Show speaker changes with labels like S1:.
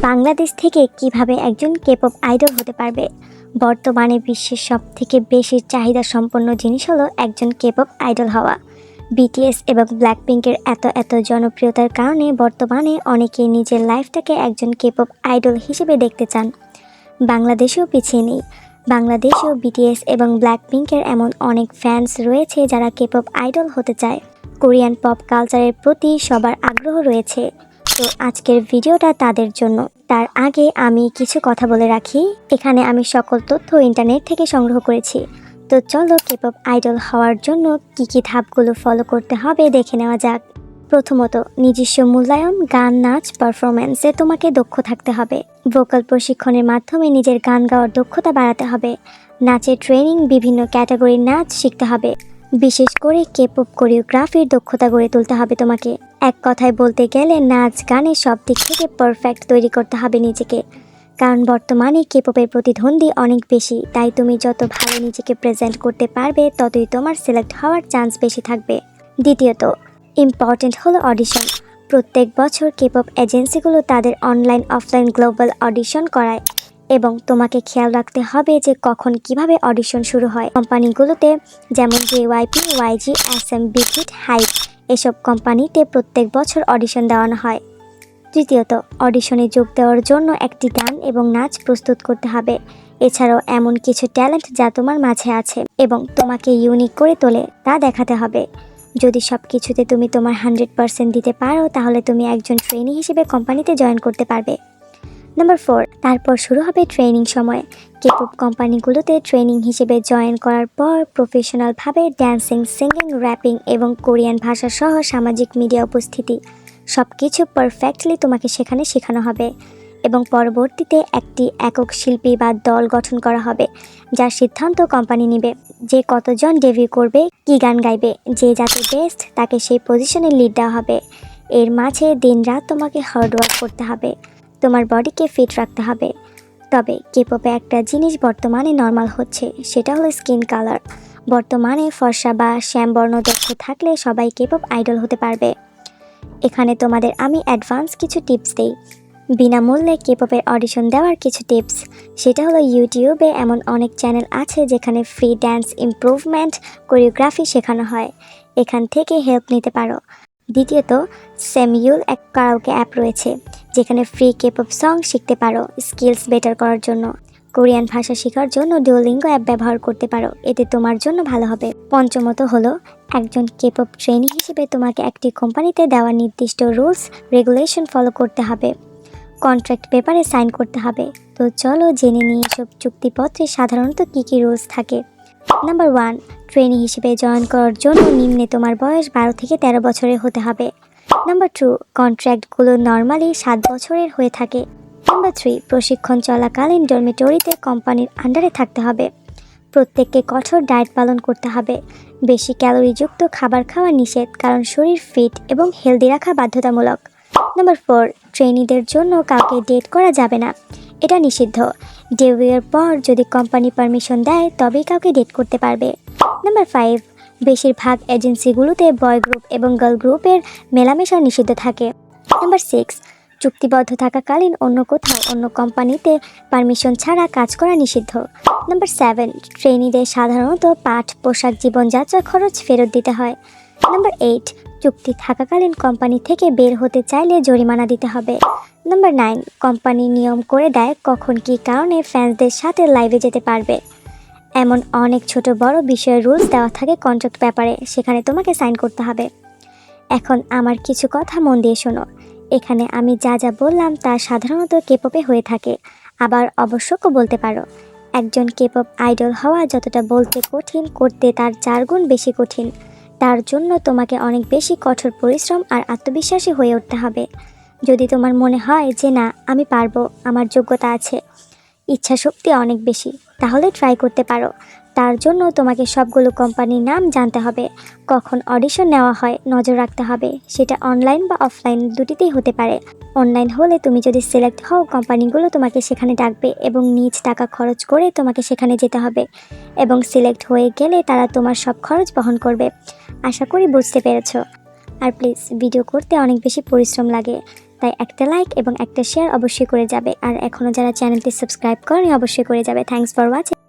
S1: বাংলাদেশ থেকে কীভাবে একজন কেপপ আইডল হতে পারবে? বর্তমানে বিশ্বের সব থেকে বেশি চাহিদা সম্পন্ন জিনিস হলো একজন কেপপ আইডল হওয়া। বিটিএস এবং ব্ল্যাকপিঙ্কের এত এত জনপ্রিয়তার কারণে বর্তমানে অনেকেই নিজের লাইফটাকে একজন কেপপ আইডল হিসেবে দেখতে চান। বাংলাদেশেও পিছিয়ে নেই। বাংলাদেশেও বিটিএস এবং ব্ল্যাকপিঙ্কের এমন অনেক ফ্যান্স রয়েছে যারা কেপপ আইডল হতে চায়। কোরিয়ান পপ কালচারের প্রতি সবার আগ্রহ রয়েছে। তো আজকের ভিডিওটা তাদের জন্য। তার আগে আমি কিছু কথা বলে রাখি। এখানে আমি সকল তথ্য ইন্টারনেট থেকে সংগ্রহ করেছি। তো চলো কেপপ আইডল হওয়ার জন্য কি কি ধাপগুলো ফলো করতে হবে দেখে নেওয়া যাক। প্রথমত, নিজস্ব মূল্যায়ন, গান, নাচ পারফরমেন্সে তোমাকে দক্ষ থাকতে হবে। ভোকাল প্রশিক্ষণের মাধ্যমে নিজের গান গাওয়ার দক্ষতা বাড়াতে হবে। নাচের ট্রেনিং বিভিন্ন ক্যাটাগরির নাচ শিখতে হবে। বিশেষ করে কেপপ কোরিওগ্রাফির দক্ষতা গড়ে তুলতে হবে তোমাকে। এক কথায় বলতে গেলে নাচ গানে সব দিক থেকে পারফেক্ট তৈরি করতে হবে নিজেকে। কারণ বর্তমানে কেপপের প্রতিদ্বন্দ্বী অনেক বেশি, তাই তুমি যত ভালো নিজেকে প্রেজেন্ট করতে পারবে, ততই তোমার সিলেক্ট হওয়ার চান্স বেশি থাকবে। দ্বিতীয়ত ইম্পর্টেন্ট হলো অডিশন প্রত্যেক বছর কেপপ এজেন্সিগুলো তাদের অনলাইন অফলাইন গ্লোবাল অডিশন করায়। এবং তোমাকে খেয়াল রাখতে হবে যে কখন কীভাবে অডিশন শুরু হয়। কোম্পানিগুলোতে যেমন JYP YG S M Big Hit Hybe, এসব কোম্পানিতে প্রত্যেক বছর অডিশন দেওয়ানো হয়। তৃতীয়ত, অডিশনে যোগ দেওয়ার জন্য একটি গান এবং নাচ প্রস্তুত করতে হবে। এছাড়াও এমন কিছু ট্যালেন্ট যা তোমার মাঝে আছে এবং তোমাকে ইউনিক করে তোলে তা দেখাতে হবে। যদি সব কিছুতে তুমি তোমার হান্ড্রেড পার্সেন্ট দিতে পারো, তাহলে তুমি একজন ট্রেনি হিসেবে কোম্পানিতে জয়েন করতে পারবে। নাম্বার ফোর তারপর শুরু হবে ট্রেনিং সময়। কেপপ কোম্পানিগুলোতে ট্রেনিং হিসেবে জয়েন করার পর প্রফেশনালভাবে ড্যান্সিং সিঙ্গিং র্যাপিং এবং কোরিয়ান ভাষা সহ সামাজিক মিডিয়া উপস্থিতি। সব কিছু পারফেক্টলি তোমাকে সেখানে শেখানো হবে এবং পরবর্তীতে একটি একক শিল্পী বা দল গঠন করা হবে যার সিদ্ধান্ত কোম্পানি নেবে। যে কতজন ডেবিউ করবে, কি গান গাইবে, যে যাতে বেস্ট তাকে সেই পজিশনে লিড দেওয়া হবে। এর মাঝে দিনরাত তোমাকে হার্ডওয়ার্ক করতে হবে। তোমার বডিকে ফিট রাখতে হবে। তবে কেপপে একটা জিনিস বর্তমানে নর্মাল হচ্ছে, সেটা হলো স্কিন কালার বর্তমানে ফর্সা বা শ্যামবর্ণ দক্ষ থাকলে সবাই কেপপ আইডল হতে পারবে। এখানে তোমাদের আমি অ্যাডভান্স কিছু টিপস দেই। বিনামূল্যে কেপপের অডিশন দেওয়ার কিছু টিপস সেটা হলো ইউটিউবে এমন অনেক চ্যানেল আছে যেখানে ফ্রি ড্যান্স ইমপ্রুভমেন্ট কোরিওগ্রাফি শেখানো হয়। এখান থেকে হেল্প নিতে পারো। দ্বিতীয়ত সেমিউল এক কারাওকে অ্যাপ রয়েছে, যেখানে ফ্রি কেপপ সং শিখতে পারো স্কিলস বেটার করার জন্য। কোরিয়ান ভাষা শেখার জন্য ডুওলিঙ্গো অ্যাপ ব্যবহার করতে পারো, এতে তোমার জন্য ভালো হবে। পঞ্চমত হলো, একজন কেপপ ট্রেনি হিসেবে তোমাকে একটি কোম্পানিতে দেওয়া নির্দিষ্ট রুলস রেগুলেশন ফলো করতে হবে। কন্ট্রাক্ট পেপারে সাইন করতে হবে। তো চলো জেনে নিয়ে এসব চুক্তিপত্রে সাধারণত কী কী রুলস থাকে। নাম্বার ওয়ান ট্রেনি হিসেবে জয়েন করার জন্য নিম্নে তোমার বয়স বারো থেকে তেরো বছরের হতে হবে। নাম্বার টু কন্ট্রাক্টগুলো নর্মালি সাত বছরের হয়ে থাকে। নাম্বার থ্রি প্রশিক্ষণ চলাকালীন ডরমিটরিতে কোম্পানির আন্ডারে থাকতে হবে। প্রত্যেককে কঠোর ডায়েট পালন করতে হবে। বেশি ক্যালোরিযুক্ত খাবার খাওয়া নিষেধ, কারণ শরীর ফিট এবং হেলদি রাখা বাধ্যতামূলক। নাম্বার ফোর ট্রেনিদের জন্য কাউকে ডেট করা যাবে না। এটা নিষিদ্ধ। ডেবিউয়ের পর যদি কোম্পানি পারমিশন দেয়, তবেই কাউকে ডেট করতে পারবে। নাম্বার ফাইভ বেশিরভাগ এজেন্সিগুলোতে বয় গ্রুপ এবং গার্ল গ্রুপের মেলামেশা নিষিদ্ধ থাকে। নাম্বার সিক্স চুক্তিবদ্ধ থাকাকালীন অন্য কোথাও অন্য কোম্পানিতে পারমিশন ছাড়া কাজ করা নিষিদ্ধ। নাম্বার সেভেন ট্রেনিদের সাধারণত পাঠ, পোশাক, জীবনযাত্রা খরচ ফেরত দিতে হয়। নাম্বার এইট চুক্তি থাকাকালীন কোম্পানি থেকে বের হতে চাইলে জরিমানা দিতে হবে। নাম্বার নাইন কোম্পানি নিয়ম করে দেয় কখন কী কারণে ফ্যান্সদের সাথে লাইভে যেতে পারবে এমন অনেক ছোট বড় বিষয়ের রুলস দেওয়া থাকে কন্ট্রাক্ট ব্যাপারে সেখানে তোমাকে সাইন করতে হবে এখন আমার কিছু কথা মন দিয়ে শোনো এখানে আমি যা যা বললাম তা সাধারণত কেপপে হয়ে থাকে আবার অবশ্যকও বলতে পারো একজন কেপপ আইডল হওয়া যতটা বলতে কঠিন করতে তার চার গুণ বেশি কঠিন তার জন্য তোমাকে অনেক বেশি কঠোর পরিশ্রম আর আত্মবিশ্বাসী হয়ে উঠতে হবে যদি তোমার মনে হয় যে না, আমি পারব, আমার যোগ্যতা আছে ইচ্ছা শক্তি অনেক বেশি, তাহলে ট্রাই করতে পারো। তার জন্য তোমাকে সবগুলো কোম্পানির নাম জানতে হবে। কখন অডিশন নেওয়া হয়, নজর রাখতে হবে। সেটা অনলাইন বা অফলাইন দুটিতেই হতে পারে। অনলাইন হলে তুমি যদি সিলেক্ট হও কোম্পানিগুলো তোমাকে সেখানে ডাকবে এবং নিজ টাকা খরচ করে তোমাকে সেখানে যেতে হবে। এবং সিলেক্ট হয়ে গেলে তারা তোমার সব খরচ বহন করবে। আশা করি বুঝতে পেরেছ। আর প্লিজ ভিডিও করতে অনেক বেশি পরিশ্রম লাগে। তাই একটা লাইক এবং একটা শেয়ার অবশ্যই করে যাবে। আর এখনও যারা চ্যানেলটি সাবস্ক্রাইব করেনি, অবশ্যই করে যাবে। Thanks for watching